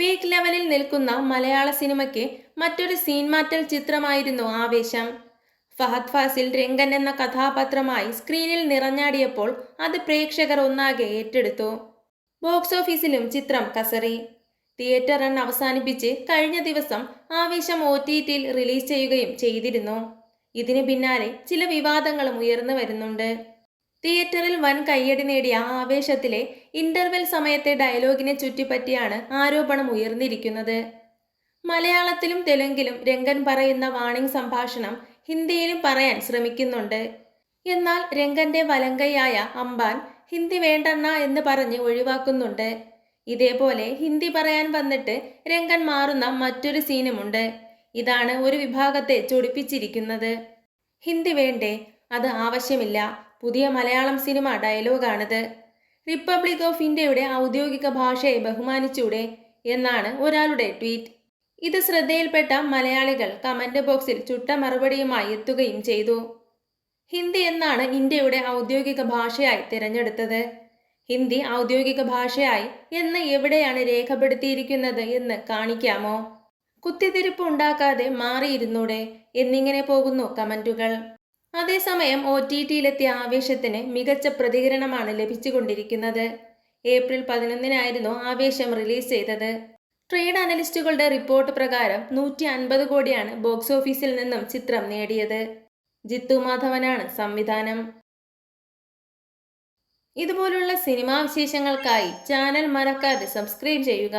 Peak ലെവലിൽ നിൽക്കുന്ന മലയാള സിനിമയ്ക്ക് മറ്റൊരു സീൻമാറ്റൽ ചിത്രമായിരുന്നു ആവേശം. ഫഹദ് ഫാസിൽ രംഗൻ എന്ന കഥാപാത്രമായി സ്ക്രീനിൽ നിറഞ്ഞാടിയപ്പോൾ അത് പ്രേക്ഷകർ ഒന്നാകെ ഏറ്റെടുത്തു. ബോക്സ് ഓഫീസിലും ചിത്രം കസറി. തിയേറ്റർ റൺ അവസാനിപ്പിച്ച് കഴിഞ്ഞ ദിവസം ആവേശം ഒ ടി ടിയിൽ റിലീസ് ചെയ്യുകയും ചെയ്തിരുന്നു. ഇതിന് പിന്നാലെ ചില വിവാദങ്ങളും ഉയർന്നു വരുന്നുണ്ട്. തിയേറ്ററിൽ വൻ കയ്യടി നേടിയ ആവേശത്തിലെ ഇന്റർവെൽ സമയത്തെ ഡയലോഗിനെ ചുറ്റിപ്പറ്റിയാണ് ആരോപണം ഉയർന്നിരിക്കുന്നത്. മലയാളത്തിലും തെലുങ്കിലും രംഗൻ പറയുന്ന വാണിംഗ് സംഭാഷണം ഹിന്ദിയിലും പറയാൻ ശ്രമിക്കുന്നുണ്ട്. എന്നാൽ രംഗന്റെ വലങ്കയായ അംബാൻ ഹിന്ദി വേണ്ടെന്ന എന്ന് പറഞ്ഞ് ഒഴിവാക്കുന്നുണ്ട്. ഇതേപോലെ ഹിന്ദി പറയാൻ വന്നിട്ട് രംഗൻ മാറുന്ന മറ്റൊരു സീനുമുണ്ട്. ഇതാണ് ഒരു വിഭാഗത്തെ ചൊടിപ്പിച്ചിരിക്കുന്നത്. ഹിന്ദി വേണ്ടേ? അത് ആവശ്യമില്ല. പുതിയ മലയാളം സിനിമ ഡയലോഗാണിത്. റിപ്പബ്ലിക് ഓഫ് ഇന്ത്യയുടെ ഔദ്യോഗിക ഭാഷയെ ബഹുമാനിച്ചൂടെ എന്നാണ് ഒരാളുടെ ട്വീറ്റ്. ഇത് ശ്രദ്ധയിൽപ്പെട്ട മലയാളികൾ കമന്റ് ബോക്സിൽ ചുട്ട മറുപടിയുമായി എത്തുകയും ചെയ്തു. ഹിന്ദി എന്നാണ് ഇന്ത്യയുടെ ഔദ്യോഗിക ഭാഷയായി തിരഞ്ഞെടുത്തത്. ഹിന്ദി ഔദ്യോഗിക ഭാഷയായി എന്ന് എവിടെയാണ് രേഖപ്പെടുത്തിയിരിക്കുന്നത് എന്ന് കാണിക്കാമോ? കുത്തിത്തിരിപ്പ് ഉണ്ടാക്കാതെ മാറിയിരുന്നൂടെ എന്നിങ്ങനെ പോകുന്നു കമന്റുകൾ. അതേസമയം ഒ ടി ടിയിലെത്തിയ ആവേശത്തിന് മികച്ച പ്രതികരണമാണ് ലഭിച്ചുകൊണ്ടിരിക്കുന്നത്. ഏപ്രിൽ പതിനൊന്നിനായിരുന്നു ആവേശം റിലീസ് ചെയ്തത്. ട്രേഡ് അനലിസ്റ്റുകളുടെ റിപ്പോർട്ട് പ്രകാരം നൂറ്റി അൻപത് കോടിയാണ് ബോക്സ് ഓഫീസിൽ നിന്നും ചിത്രം നേടിയത്. ജിത്തു മാധവനാണ് സംവിധാനം. ഇതുപോലുള്ള സിനിമാ വിശേഷങ്ങൾക്കായി ചാനൽ മറക്കാതെ സബ്സ്ക്രൈബ് ചെയ്യുക.